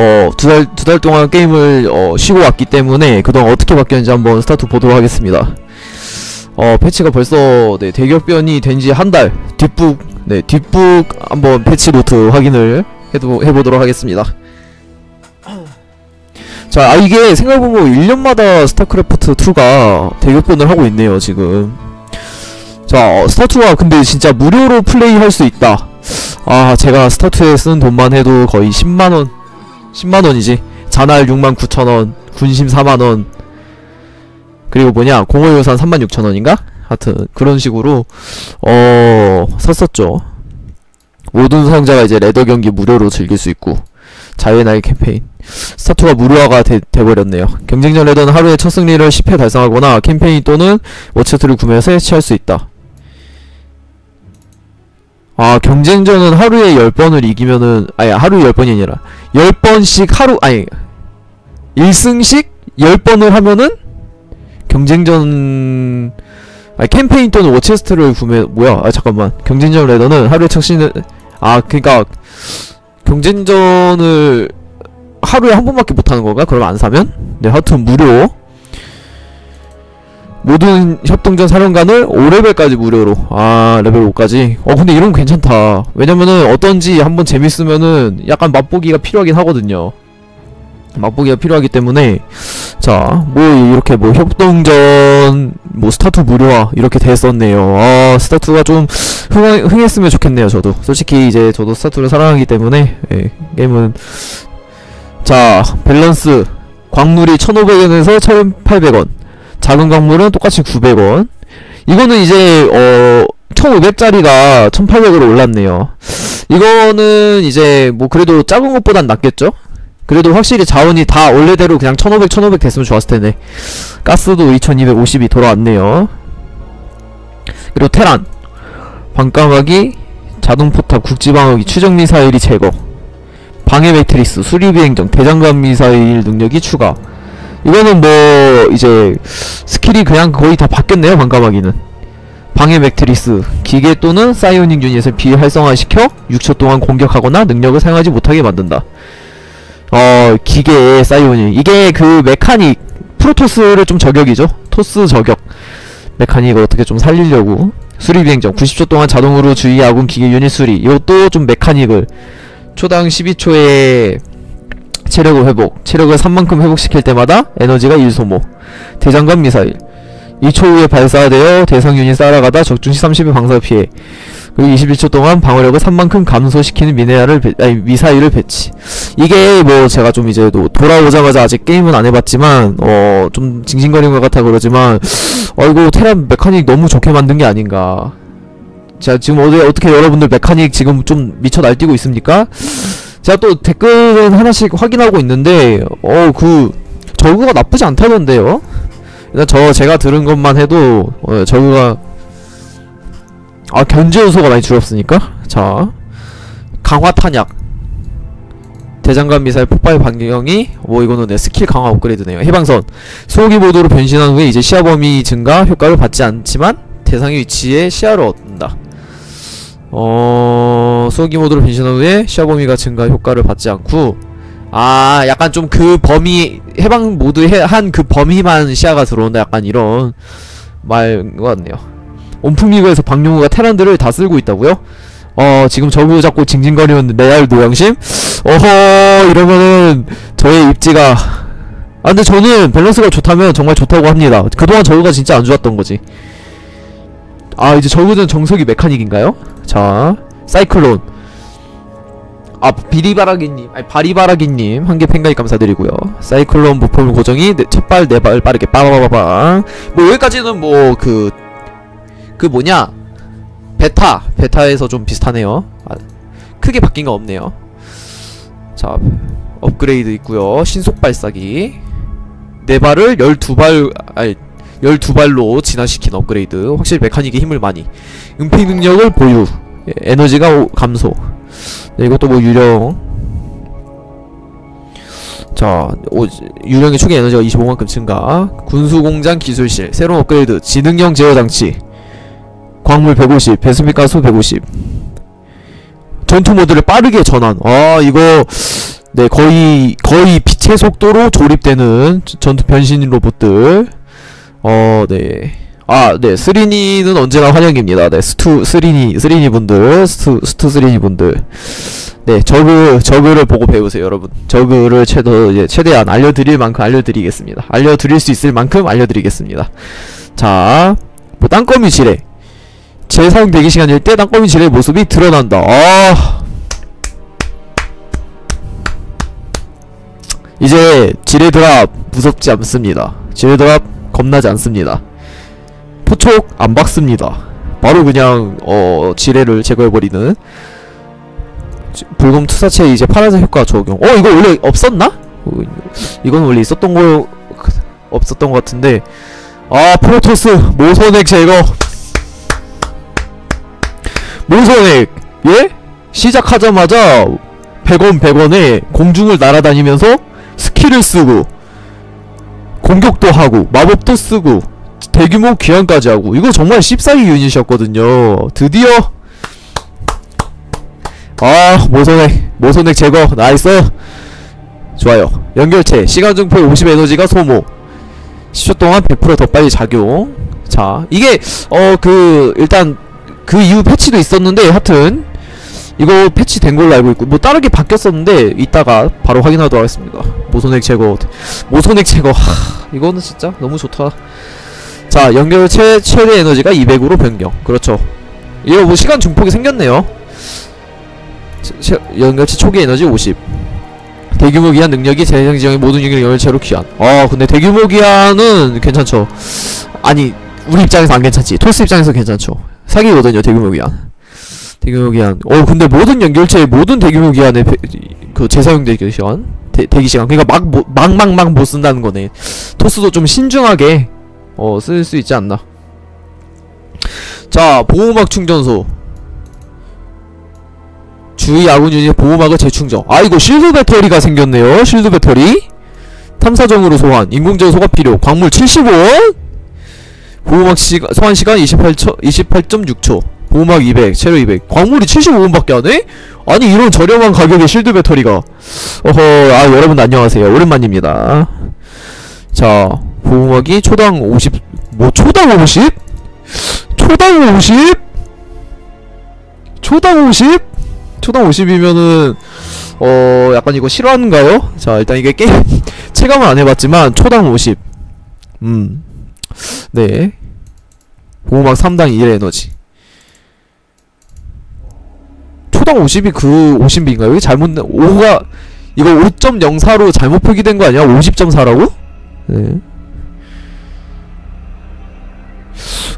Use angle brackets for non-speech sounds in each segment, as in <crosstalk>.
어, 두 달, 두 달 동안 게임을, 어, 쉬고 왔기 때문에 그동안 어떻게 바뀌었는지 한번 스타트 보도록 하겠습니다. 어, 패치가 벌써, 네, 대격변이 된 지 한 달, 뒷북, 네, 뒷북 한번 패치 노트 확인을 해도, 해보도록 하겠습니다. <clears throat> 자, 아, 이게 생각해보면 1년마다 스타크래프트2가 대격변을 하고 있네요, 지금. 자, 어, 스타2가 근데 진짜 무료로 플레이할 수 있다. 아, 제가 스타2에 쓴 돈만 해도 거의 10만원, 10만원이지. 자날 6만 9천원, 군심 4만원, 그리고 뭐냐, 공허요산 3만 6천원인가? 하여튼, 그런 식으로, 어, 샀었죠. 모든 사용자가 이제 레더 경기 무료로 즐길 수 있고, 자유의 날 캠페인. 스타투가 무료화가 돼, 돼버렸네요. 경쟁전 레더는 하루에 첫 승리를 10회 달성하거나 캠페인 또는 워치트를 구매해서 해치할 수 있다. 아, 경쟁전은 하루에 10번을 이기면은, 아니, 하루에 10번이 아니라, 10번씩 하루, 아니, 1승씩 10번을 하면은, 경쟁전, 아니, 캠페인 또는 워체스트를 구매, 뭐야, 아, 잠깐만. 경쟁전 레더는 하루에 첫 승리, 아, 그니까, 경쟁전을 하루에 한 번밖에 못 하는 건가? 그럼 안 사면? 네, 하여튼 무료. 모든 협동전 사령관을 5레벨까지 무료로. 아, 레벨 5까지. 어, 근데 이런 거 괜찮다. 왜냐면은 어떤지 한번 재밌으면은 약간 맛보기가 필요하긴 하거든요. 맛보기가 필요하기 때문에 자, 뭐 이렇게 뭐 협동전 뭐 스타투 무료화 이렇게 됐었네요. 아, 스타투가 좀 흥, 흥했으면 좋겠네요, 저도. 솔직히 이제 저도 스타투를 사랑하기 때문에 예, 게임은 자, 밸런스 광물이 1,500원에서 1,800원. 작은 광물은 똑같이 900원. 이거는 이제 어 1,500짜리가 1,800으로 올랐네요. 이거는 이제 뭐 그래도 작은 것보단 낫겠죠? 그래도 확실히 자원이 다 원래대로 그냥 1500, 1500 됐으면 좋았을 텐데. 가스도 2250이 돌아왔네요. 그리고 테란. 방까마귀, 자동포탑, 국지방어기, 추적미사일이 제거. 방해 매트리스, 수리비행정, 대장간 미사일 능력이 추가. 이거는 뭐 이제 스킬이 그냥 거의 다 바뀌었네요 방까마귀는. 방해 맥트리스. 기계 또는 사이오닉 유닛을 비활성화시켜 6초 동안 공격하거나 능력을 사용하지 못하게 만든다. 어 기계의 사이오닉. 이게 그 메카닉 프로토스를 좀 저격이죠. 토스 저격. 메카닉을 어떻게 좀 살리려고. 수리비행정. 90초 동안 자동으로 주의 아군 기계 유닛 수리. 이것도 좀 메카닉을. 초당 12초에 체력을 회복 체력을 3만큼 회복시킬 때마다 에너지가 1 소모. 대장간 미사일. 2초 후에 발사되어 대상 유닛 따라가다 적중시 30의 방사 피해. 그리고 21초 동안 방어력을 3만큼 감소시키는 미네랄을 배, 아니 미사일을 배치. 이게 뭐 제가 좀 이제 도, 돌아오자마자 아직 게임은 안 해봤지만 어 좀 징징거리는 것 같아 그러지만 어이구 테란 메카닉 너무 좋게 만든 게 아닌가. 자 지금 어디 어떻게 여러분들 메카닉 지금 좀 미쳐 날뛰고 있습니까? 제가 또 댓글은 하나씩 확인하고 있는데 어 그 저그가 나쁘지 않다던데요? 일단 저 제가 들은 것만 해도 어, 저그가 아 견제 요소가 많이 줄었으니까? 자 강화 탄약. 대장간 미사일 폭발 반경이 뭐 이거는 네, 스킬 강화 업그레이드네요. 해방선. 소기 모드로 변신한 후에 이제 시야 범위 증가 효과를 받지 않지만 대상의 위치에 시야를 얻는다 어... 소기 모드로 변신한 후에 시야 범위가 증가 효과를 받지 않고 아 약간 좀 그 범위 해방 모드 한 그 범위만 시야가 들어온다 약간 이런 말인 것 같네요 온풍리그에서 박용우가 테란들을 다 쓸고 있다고요? 어 지금 저거 자꾸 징징거리는 레알 노양심? 어허 이러면은 저의 입지가 아 근데 저는 밸런스가 좋다면 정말 좋다고 합니다 그동안 저거가 진짜 안 좋았던 거지 아 이제 저거는 정석이 메카닉인가요? 자 사이클론. 아 비리바라기님 아니 바리바라기님 한 개 팬가입 감사드리고요. 사이클론 부품 고정이 네, 첫발 네 발 빠르게 빠바바바방 뭐 여기까지는 뭐그그 뭐냐? 베타 베타에서 좀 비슷하네요. 아, 크게 바뀐 거 없네요. 자 업그레이드 있고요. 신속 발사기. 네 발을 12발 아니 12발로 진화시킨 업그레이드. 확실히 메카닉의 힘을 많이. 은폐 능력을 보유 예, 에너지가 오, 감소. 네, 이것도 뭐 유령. 자 오, 유령의 초기 에너지가 25만큼 증가. 군수공장 기술실 새로운 업그레이드 지능형 제어장치. 광물 150 배수비 가수 150 전투 모드를 빠르게 전환. 아 이거 네 거의 거의 빛의 속도로 조립되는 저- 전투 변신 로봇들. 어네 아, 네. 스리니는 언제나 환영입니다. 네. 스투, 스리니, 스리니 분들, 스투, 스투 스리니 분들. 네. 저그, 저그를 보고 배우세요, 여러분. 저그를 최대, 이제 최대한 알려드릴 만큼 알려드리겠습니다. 알려드릴 수 있을 만큼 알려드리겠습니다. 자, 뭐, 땅거미 지뢰. 재사용 대기 시간일 때 땅거미 지뢰의 모습이 드러난다. 아. 이제 지뢰 드랍 무섭지 않습니다. 지뢰 드랍 겁나지 않습니다. 포촉 안 박습니다. 바로 그냥 어 지뢰를 제거해버리는 지- 불금 투사체 이제 파란색 효과 적용. 어 이거 원래 없었나? 어, 이건 원래 있었던 거 없었던 것 같은데 아 프로토스 모선액 제거 모선액 예? 시작하자마자 100원 100원에 공중을 날아다니면서 스킬을 쓰고 공격도 하고 마법도 쓰고 대규모 귀환까지 하고. 이거 정말 14기 유닛이었거든요. 드디어. 아 모선액 모선액 제거. 나이스. 좋아요. 연결체. 시간 증포 50 에너지가 소모. 10초 동안 100%더 빨리 작용. 자 이게 어 그 일단 그 이후 패치도 있었는데 하여튼. 이거 패치된 걸로 알고 있고 뭐 다르게 바뀌었었는데 이따가 바로 확인하도록 하겠습니다. 모선액 제거. 모선액 제거. 하 이거는 진짜 너무 좋다 자 연결체 최대 에너지가 200으로 변경. 그렇죠. 이거 뭐 시간 증폭이 생겼네요. 연결체 초기 에너지 50 대규모 기한 능력이 재생 지형의 모든 유닛 연결체로 귀환. 아 근데 대규모 기한은 괜찮죠. 아니 우리 입장에서 안 괜찮지. 토스 입장에서 괜찮죠. 사기거든요 대규모 기한. 대규모 기한. 어 근데 모든 연결체의 모든 대규모 기한의 배- 그 재사용 대기 시간? 대, 대기 시간. 그러니까 막 막막막 못 쓴다는 거네. 토스도 좀 신중하게 어, 쓸 수 있지 않나. 자, 보호막 충전소. 주위 아군 유닛 보호막을 재충전. 아, 이거 실드 배터리가 생겼네요. 실드 배터리. 탐사정으로 소환. 인공지능 소가 필요. 광물 75원? 보호막 시간, 소환 시간 28초, 28.6초. 보호막 200, 체력 200. 광물이 75원밖에 안 해? 아니, 이런 저렴한 가격의 실드 배터리가. 어허, 아, 여러분 안녕하세요. 오랜만입니다. 자, 보호막이 초당 50, 뭐 초당 50? 초당 50? 초당 50? 초당 50이면은 어 약간 이거 실화인가요? 자 일단 이게 게임 <laughs> 체감은 안 해봤지만 초당 50. 음, 네. 보호막 3당 1 에너지. 초당 50이 그 50인가요? 이게 잘못 5가 이거 5.04로 잘못 표기된 거 아니야? 50.4라고? 네.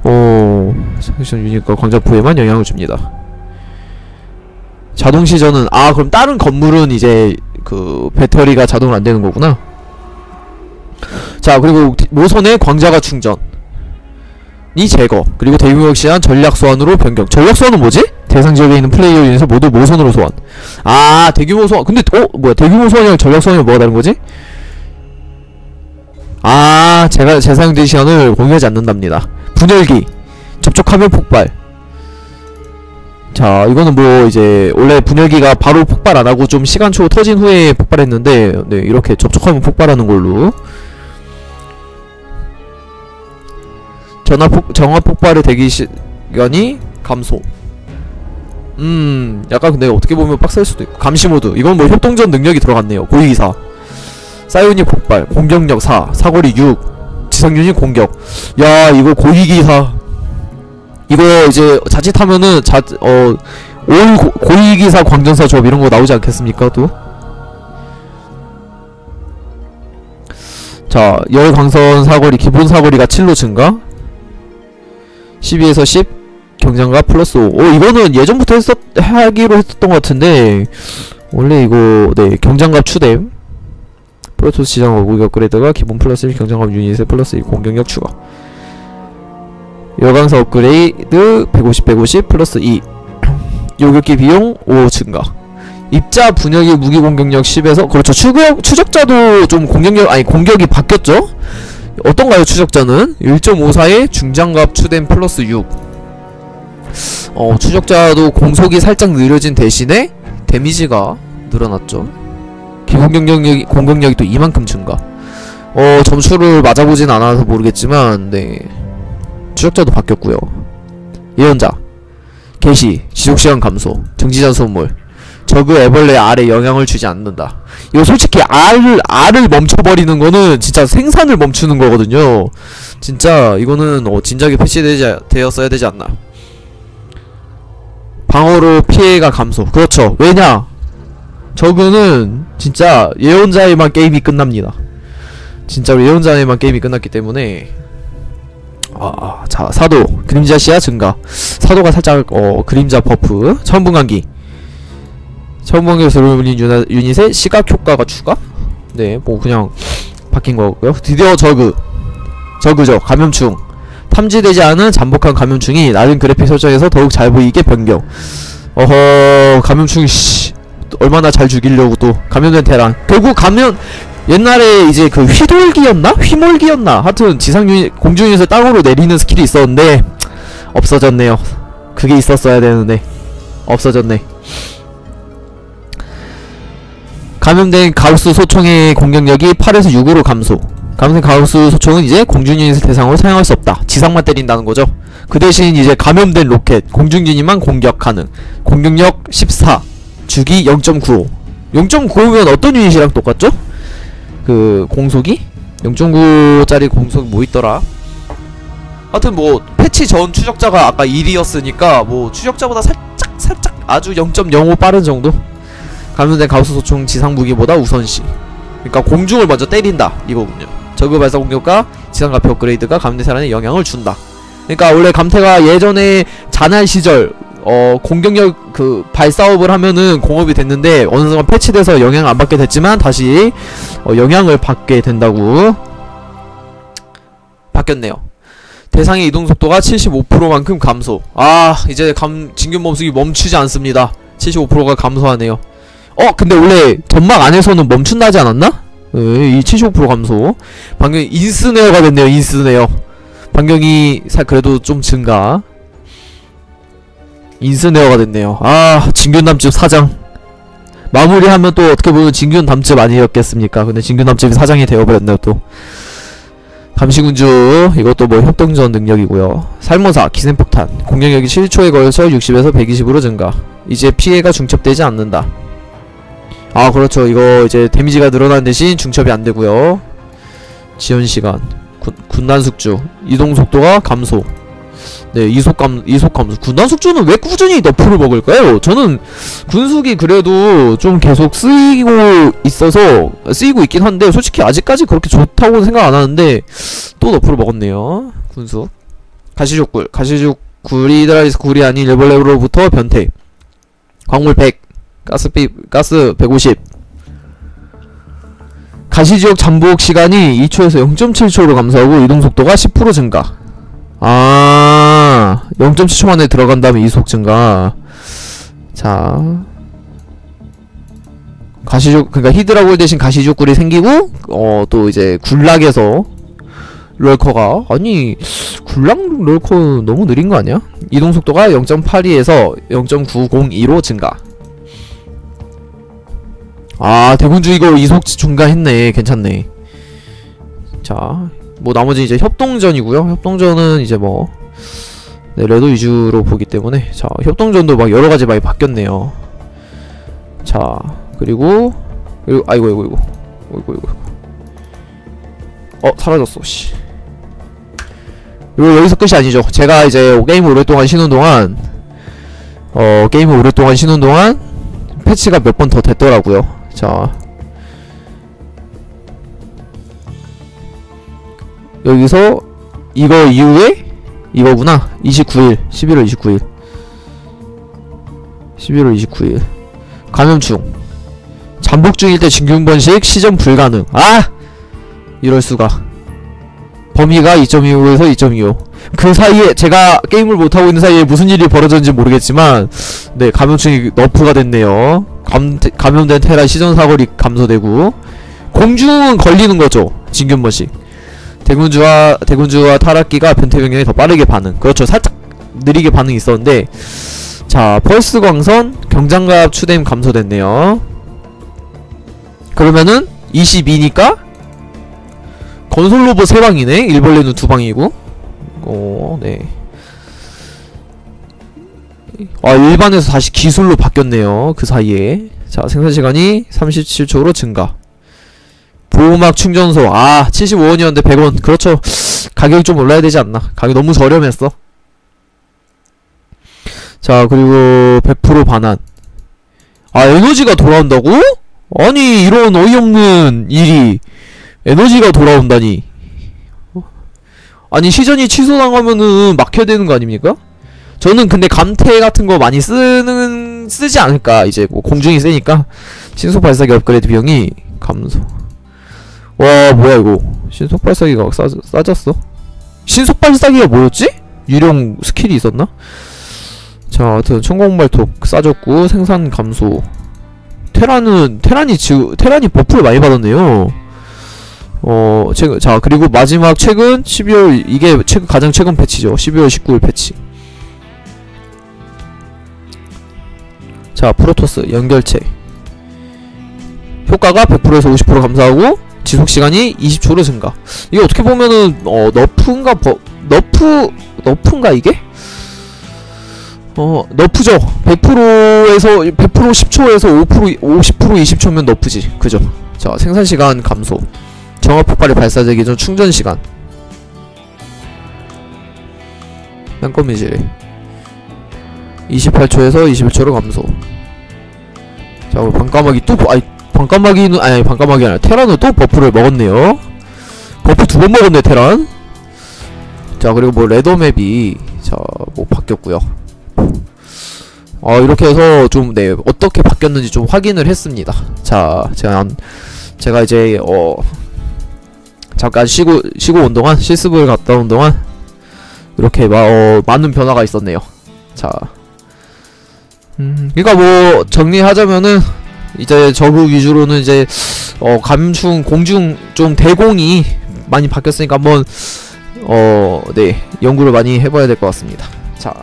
어, 상션 유닛과 광자포에만 영향을 줍니다. 자동 시전은 아 그럼 다른 건물은 이제 그 배터리가 자동으로 안 되는 거구나. 자 그리고 디- 모선의 광자가 충전. 이 제거 그리고 대규모 시한 전략 소환으로 변경. 전략 소환은 뭐지? 대상 지역에 있는 플레이어 유닛을 모두 모선으로 소환. 아 대규모 소환. 근데 어 뭐야 대규모 소환이랑 전략 소환이 뭐가 다른 거지? 아 제가 재사용 시간을 공유하지 않는답니다 분열기 접촉하면 폭발. 자 이거는 뭐 이제 원래 분열기가 바로 폭발 안하고 좀 시간초 터진 후에 폭발했는데 네 이렇게 접촉하면 폭발하는 걸로. 전화 폭 정화 폭발의 대기 시간이 감소. 음 약간 근데 어떻게 보면 빡셀 수도 있고. 감시 모드. 이건 뭐 협동전 능력이 들어갔네요. 고위기사. 사이오닉 폭발. 공격력 4 사거리 6 지상유닛 공격. 야 이거 고위기사. 이거 이제 자칫하면은 자 어 올 고- 고위기사 광전사 조합 이런 거 나오지 않겠습니까 또? 자 열광선 사거리 기본 사거리가 7로 증가. 12에서 10 경장갑 플러스 5 오, 이거는 예전부터 했었 하기로 했었던 것 같은데 원래 이거 네 경장갑 추뎀 프로토스 시장 어구기 업그레이드가 기본 플러스 1 경장갑 유닛에 플러스 1 공격력 추가. 열강사 업그레이드 150 150 플러스 2 <clears throat> 요격기 비용 5 증가. 입자 분열기 무기 공격력 10에서 그렇죠. 추격, 추적자도 좀 공격력 아니 공격이 바뀌었죠? 어떤가요 추적자는? 1.54에 중장갑 추뎀 플러스 6 어, 추적자도 공속이 살짝 느려진 대신에 데미지가 늘어났죠. 기 공격력이 공격력이 또 이만큼 증가. 어 점수를 맞아보진 않아서 모르겠지만 네 추적자도 바뀌었고요. 예언자 개시 지속시간 감소 정지전 소물 저그 애벌레 R에 영향을 주지 않는다. 이거 솔직히 R R을 멈춰버리는 거는 진짜 생산을 멈추는 거거든요. 진짜 이거는 어, 진작에 패치되지 되었어야 되지 않나. 방어로 피해가 감소. 그렇죠. 왜냐? 저그는 진짜 예언자에만 게임이 끝납니다. 진짜로 예언자에만 게임이 끝났기 때문에 아, 자 사도 그림자 시야 증가. 사도가 살짝 어 그림자 버프. 천분간기. 천분간기에서 올린 유닛의 시각 효과가 추가. 네, 뭐 그냥 바뀐 거고요. 드디어 저그. 저그죠. 감염충. 탐지되지 않은 잠복한 감염충이 낮은 그래픽 설정에서 더욱 잘 보이게 변경. 어허, 감염충 씨. 또 얼마나 잘 죽이려고 또 감염된 테란. 결국 감염 옛날에 이제 그 휘돌기였나? 휘몰기였나? 하여튼 지상 유닛 공중 유닛을 땅으로 내리는 스킬이 있었는데 없어졌네요. 그게 있었어야 되는데 없어졌네. 감염된 가우스 소총의 공격력이 8에서 6으로 감소. 감염된 가우스 소총은 이제 공중 유닛을 대상으로 사용할 수 없다. 지상만 때린다는 거죠. 그 대신 이제 감염된 로켓 공중 유닛만 공격 가능. 공격력 14, 주기 0.95. 0.95면 어떤 유닛이랑 똑같죠? 그 공속이 0.9짜리 공속 뭐 있더라? 하여튼 뭐 패치 전 추적자가 아까 1이었으니까 뭐 추적자보다 살짝 살짝 아주 0.05 빠른 정도? 감염된 가우스 소총 지상 무기보다 우선시. 그러니까 공중을 먼저 때린다 이거군요. 저그 발사 공격과 지상 가표 업그레이드가 감염된 사람에 영향을 준다. 그러니까 원래 감태가 예전에 자날 시절 어 공격력 그 발사업을 하면은 공업이 됐는데 어느 순간 패치돼서 영향을 안 받게 됐지만 다시 어, 영향을 받게 된다고 바뀌었네요. 대상의 이동 속도가 75%만큼 감소. 아 이제 감 진균 범속이 멈추지 않습니다. 75%가 감소하네요. 어 근데 원래 전막 안에서는 멈춘다지 않았나? 네, 이75% 감소. 방금 인스네어가 됐네요. 인스네어. 반경이 사 그래도 좀 증가. 인스네어가 됐네요. 아 진균 담집 사장. 마무리하면 또 어떻게 보면 진균 담집 아니었겠습니까? 근데 진균 담집이 사장이 되어버렸네요 또. 감시군주 이것도 뭐 협동전 능력이고요. 살모사 기생폭탄 공격력이 7초에 걸쳐 60에서 120으로 증가. 이제 피해가 중첩되지 않는다. 아 그렇죠 이거 이제 데미지가 늘어난 대신 중첩이 안 되고요. 지연 시간 군, 군단 숙주 이동 속도가 감소. 네 이속 감 이속 감소. 군단 숙주는 왜 꾸준히 너프를 먹을까요? 저는 군숙이 그래도 좀 계속 쓰이고 있어서 쓰이고 있긴 한데 솔직히 아직까지 그렇게 좋다고 생각 안 하는데 또 너프를 먹었네요. 군숙 가시족굴 가시족 굴이 드라이스 굴이 아닌 일벌레로부터 변태 광물 100 가스비 가스 150 가시지역 잠복 시간이 2초에서 0.7초로 감소하고 이동 속도가 10% 증가. 아, 0.7초 만에 들어간 다음에 이속 증가. 자. 가시족, 그니까 히드라골 대신 가시족굴이 생기고, 어, 또 이제 굴락에서 럴커가, 아니, 굴락 럴커 너무 느린 거 아니야? 이동 속도가 0.82에서 0.902로 증가. 아 대군주 이거 이속 중간했네 괜찮네 자 뭐 나머지 이제 협동전이고요. 협동전은 이제 뭐 네, 레도 위주로 보기 때문에. 자 협동전도 막 여러 가지 많이 바뀌었네요. 자 그리고 그리고 아이고 아이고 아이고 아이고 아이고 어 사라졌어 씨. 이거 여기서 끝이 아니죠. 제가 이제 게임을 오랫동안 쉬는 동안 어 게임을 오랫동안 쉬는 동안 패치가 몇 번 더 됐더라고요. 자 여기서 이거 이후에 이거구나. 29일. 11월 29일. 11월 29일. 감염충 잠복 중일 때 진균번식 시전 불가능. 아! 이럴수가. 범위가 2.25에서 2.25. 그 사이에 제가 게임을 못하고 있는 사이에 무슨 일이 벌어졌는지 모르겠지만 네 감염충이 너프가 됐네요. 감, 감염된 테라 시전 사거리 감소되고. 공중은 걸리는 거죠. 진균번식. 대군주와 대군주와 타락기가 변태 병력이 더 빠르게 반응. 그렇죠. 살짝 느리게 반응이 있었는데 자 펄스 광선 경장갑 추뎀 감소됐네요. 그러면은 22니까 건설 로봇 3방이네 일벌레는 2방이고 어, 네. 아, 일반에서 다시 기술로 바뀌었네요. 그 사이에. 자, 생산시간이 37초로 증가. 보호막 충전소. 아, 75원이었는데 100원. 그렇죠. 가격이 좀 올라야 되지 않나. 가격이 너무 저렴했어. 자, 그리고 100% 반환. 아, 에너지가 돌아온다고? 아니, 이런 어이없는 일이 에너지가 돌아온다니. 아니, 시전이 취소당하면은 막혀야 되는 거 아닙니까? 저는 근데 감태 같은 거 많이 쓰는 쓰지 않을까 이제 뭐 공중이 세니까 신속 발사기 업그레이드 비용이 감소 와 뭐야 이거. 신속 발사기가 싸, 싸졌어? 신속 발사기가 뭐였지? 유령 스킬이 있었나? 자 하여튼 천공 발톱 싸졌고 생산 감소. 테란은 테란이 지금 테란이 버프를 많이 받았네요. 어 최근 자 그리고 마지막 최근 12월 이게 최근 가장 최근 패치죠. 12월 19일 패치. 자 프로토스 연결체. 효과가 100%에서 50% 감소하고 지속시간이 20초로 증가. 이게 어떻게 보면은 어 너프인가 버 너프 너프인가 이게? 어 너프죠. 100%에서 100% 10초에서 5% 50% 20초면 너프지. 그죠? 자 생산시간 감소. 정화 폭발이 발사되기 전 충전시간. 땅거미질 28초에서 21초로 감소. 자 그리고 반까마귀 또 버- 아니 반까마귀는 아니 반까마귀 아니라 테란은 또 버프를 먹었네요. 버프 두 번 먹었네 테란. 자 그리고 뭐 레더맵이 자뭐 바뀌었고요. 어 이렇게 해서 좀 네 어떻게 바뀌었는지 좀 확인을 했습니다. 자 제가 한- 제가 이제 어 잠깐 쉬고 쉬고 온 동안 실습을 갔다 온 동안 이렇게 마, 어, 많은 변화가 있었네요. 자. 음, 그러니까 뭐 정리하자면은 이제 저그 위주로는 이제 어 감충 공중 좀 대공이 많이 바뀌었으니까 한번 어네 연구를 많이 해봐야 될 것 같습니다. 자